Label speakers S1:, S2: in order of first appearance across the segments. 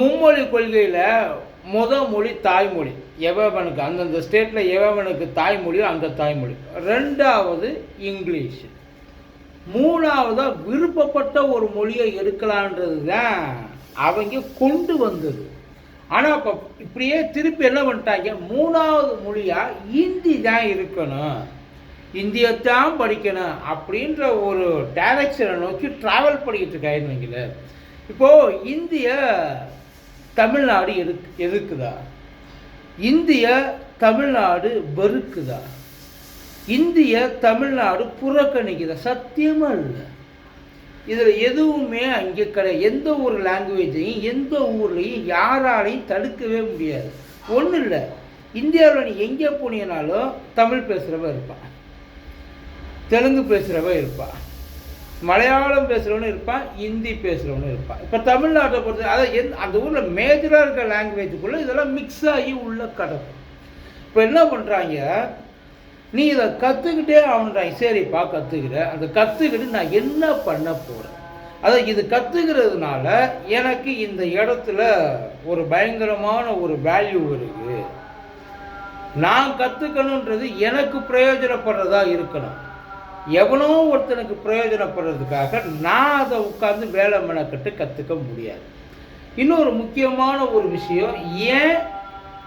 S1: மும்மொழி கொள்கையில் முத மொழி தாய்மொழி. எவனுக்கு அந்தந்த ஸ்டேட்டில் எவவனுக்கு தாய்மொழியோ அந்த தாய்மொழி. ரெண்டாவது இங்கிலீஷ். மூணாவதாக விருப்பப்பட்ட ஒரு மொழியை எடுக்கலான்றது தான் அவங்க கொண்டு வந்தது. ஆனால் இப்போ இப்படியே திருப்பி என்ன பண்ணிட்டாங்க? மூணாவது மொழியாக ஹிந்தி தான் இருக்கணும். இந்தியத்தான் படிக்கணும் அப்படின்ற ஒரு டைரக்ஷனை நோக்கி ட்ராவல் பண்ணிக்கிட்டு இருக்காருன்னு வைங்களேன். இப்போது இந்திய தமிழ்நாடு எது எதுக்குதா? இந்திய தமிழ்நாடு வெறுக்குதா? இந்திய தமிழ்நாடு புறக்கணிக்குதா? சத்தியமாக இல்லை. இதில் எதுவுமே அங்கே கிடையாது. எந்த ஒரு லாங்குவேஜையும் எந்த ஊர்லேயும் யாராலையும் தடுக்கவே முடியாது. ஒன்றும் இல்லை. இந்தியாவில் நீ எங்கே போனீங்கனாலும் தமிழ் பேசுகிறவன் இருப்பான். தெலுங்கு பேசுகிறவன் இருப்பான். மலையாளம் பேசுகிறவனும் இருப்பான் ஹிந்தி பேசுகிறவனும் இருப்பான். இப்போ தமிழ்நாட்டை பொறுத்த அதாவது எந் அந்த ஊரில் மேஜராக இருக்கிற லாங்குவேஜுக்குள்ளே இதெல்லாம் மிக்ஸ் ஆகி உள்ள கிடக்கும். இப்போ என்ன பண்ணுறாங்க நீ இதை கற்றுக்கிட்டே ஆகணுன்றாங்க. சரிப்பா கற்றுக்கிற அந்த கற்றுக்கிட்டு நான் என்ன பண்ண போகிறேன் அதான் இது கற்றுக்கிறதுனால எனக்கு இந்த இடத்துல ஒரு பயங்கரமான ஒரு வேல்யூ இருக்குது நான் கற்றுக்கணுன்றது எனக்கு பிரயோஜனப்படுறதா இருக்கணும். எவனோ ஒருத்தனுக்கு பிரயோஜனப்படுறதுக்காக நான் அதை உட்காந்து வேலை மெனக்கட்டு கற்றுக்க முடியாது. இன்னொரு முக்கியமான ஒரு விஷயம் ஏன்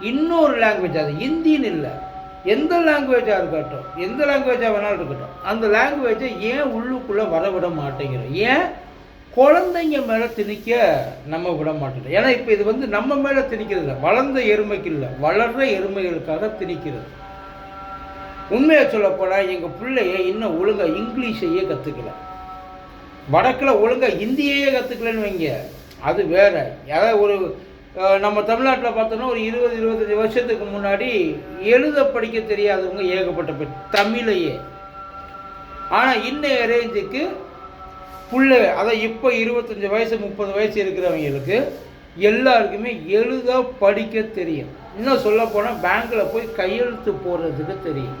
S1: இன்னொரு லாங்குவேஜ் அது ஹிந்தின்னு இல்லை. எந்த லாங்குவேஜாக இருக்கட்டும் எந்த லாங்குவேஜாக வேணாலும் இருக்கட்டும் அந்த லாங்குவேஜை ஏன் உள்ளுக்குள்ளே வரவிட மாட்டேங்கிறோம்? ஏன் குழந்தைங்க மேலே திணிக்க நம்ம விட மாட்டோம்? ஏன்னா இப்போ இது வந்து நம்ம மேலே திணிக்கிறது இல்லை வளர்ந்த எருமைக்கு இல்லை வளர்ற எருமைகளுக்காக திணிக்கிறது. உண்மையை சொல்லப்போனால் எங்கள் பிள்ளைய இன்னும் ஒழுங்காக இங்கிலீஷையே கற்றுக்கல வடக்கில் ஒழுங்காக ஹிந்தியே கற்றுக்கலன்னு வைங்க. அது வேற. அதாவது ஒரு நம்ம தமிழ்நாட்டில் பார்த்தோன்னா ஒரு இருபது இருபத்தஞ்சி வருஷத்துக்கு முன்னாடி எழுத படிக்க தெரியாதவங்க ஏகப்பட்ட பேர். தமிழையே. ஆனால் இன்னைய ரேஞ்சுக்கு பிள்ளை அதான் இப்போ இருபத்தஞ்சி வயசு முப்பது வயசு இருக்கிறவங்களுக்கு எல்லாருக்குமே எழுத படிக்க தெரியும். இன்னும் சொல்ல போனால் பேங்க்கில் போய் கையெழுத்து போடுறதுக்கு தெரியும்.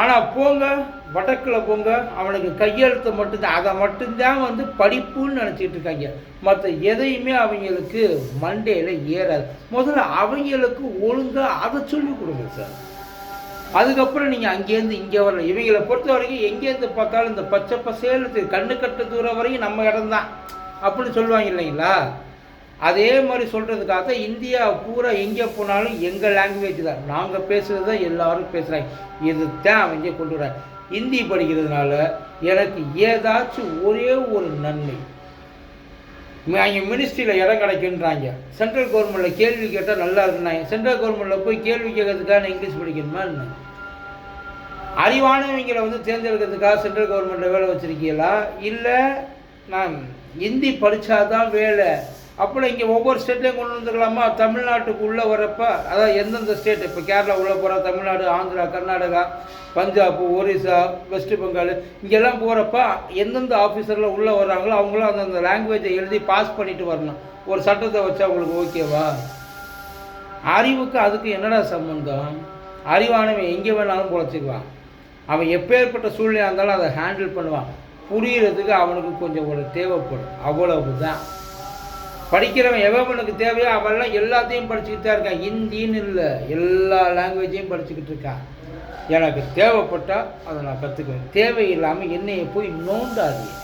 S1: ஆனால் போங்க வடக்கில் போங்க அவனுக்கு கையெழுத்து மட்டும்தான் அதை மட்டும்தான் வந்து படிப்புன்னு நினச்சிட்டு இருக்காங்க. மற்ற எதையுமே அவங்களுக்கு மண்டையில் ஏறாது. முதல்ல அவங்களுக்கு ஒழுங்காக அதை சொல்லி கொடுங்க சார். அதுக்கப்புறம் நீங்கள் அங்கேருந்து இங்கே வரல இவங்களை பொறுத்த வரைக்கும் எங்கேருந்து பார்த்தாலும் இந்த பச்சை பசேலத்துக்கு கண்ணு கட்ட தூரம் வரைக்கும் நம்ம இடம்தான் அப்படின்னு சொல்லுவாங்க இல்லைங்களா? அதே மாதிரி சொல்கிறதுக்காக தான் இந்தியா பூரா எங்கே போனாலும் எங்கள் லாங்குவேஜ் தான். நாங்கள் பேசுகிறது தான் எல்லாரும் பேசுகிறாங்க இது தான் அவங்க கொண்டு வராங்க ஹிந்தி படிக்கிறதுனால எனக்கு ஏதாச்சும் ஒரே ஒரு நன்மை. அங்கே மினிஸ்ட்ரியில் இடம் கிடைக்குன்றாங்க. சென்ட்ரல் கவர்மெண்ட்டில் கேள்வி கேட்டால் நல்லா இருக்குன்னாங்க சென்ட்ரல் கவர்மெண்ட்டில் போய் கேள்வி கேட்கறதுக்காக நான் இங்கிலீஷ் படிக்கணுமா என்ன? அறிவானவங்களை வந்து தேர்ந்தெடுக்கிறதுக்காக சென்ட்ரல் கவர்மெண்ட்டில் வேலை வச்சுருக்கீங்களா? இல்லை நான் ஹிந்தி படித்தாதான் வேலை. அப்புறம் இங்கே ஒவ்வொரு ஸ்டேட்லேயும் கொண்டு வந்துக்கலாமா தமிழ்நாட்டுக்கு உள்ளே வரப்ப அதாவது எந்தெந்த ஸ்டேட் இப்போ கேரளா உள்ளே போகிறா தமிழ்நாடு ஆந்திரா கர்நாடகா பஞ்சாப் ஒரிசா வெஸ்ட் பெங்கால் இங்கெல்லாம் போகிறப்ப எந்தெந்த ஆஃபீஸரில் உள்ளே வர்றாங்களோ அவங்களும் அந்தந்த லாங்குவேஜை எழுதி பாஸ் பண்ணிட்டு வரணும். ஒரு சட்டத்தை வச்சு அவங்களுக்கு ஓகேவா அறிவுக்கு அதுக்கு என்னடா சம்பந்தம்? அறிவானவன் எங்கே வேணாலும் பொழைச்சிக்குவான். அவன் எப்பேற்பட்ட சூழ்நிலையாக இருந்தாலும் அதை ஹேண்டில் பண்ணுவான். புரிகிறதுக்கு அவனுக்கு கொஞ்சம் ஒரு தேவைப்படும். அவ்வளவு தான் படிக்கிறவன் எவனுக்கு தேவையோ அவெல்லாம் எல்லாத்தையும் படிச்சுக்கிட்டு தான் இருக்கான். ஹிந்தின்னு இல்லை எல்லா லாங்குவேஜையும் படிச்சுக்கிட்டு இருக்கான். எனக்கு தேவைப்பட்டால் அதை நான் கற்றுக்குவேன் தேவையில்லாமல் என்னையை போய் நோண்டாதீங்க.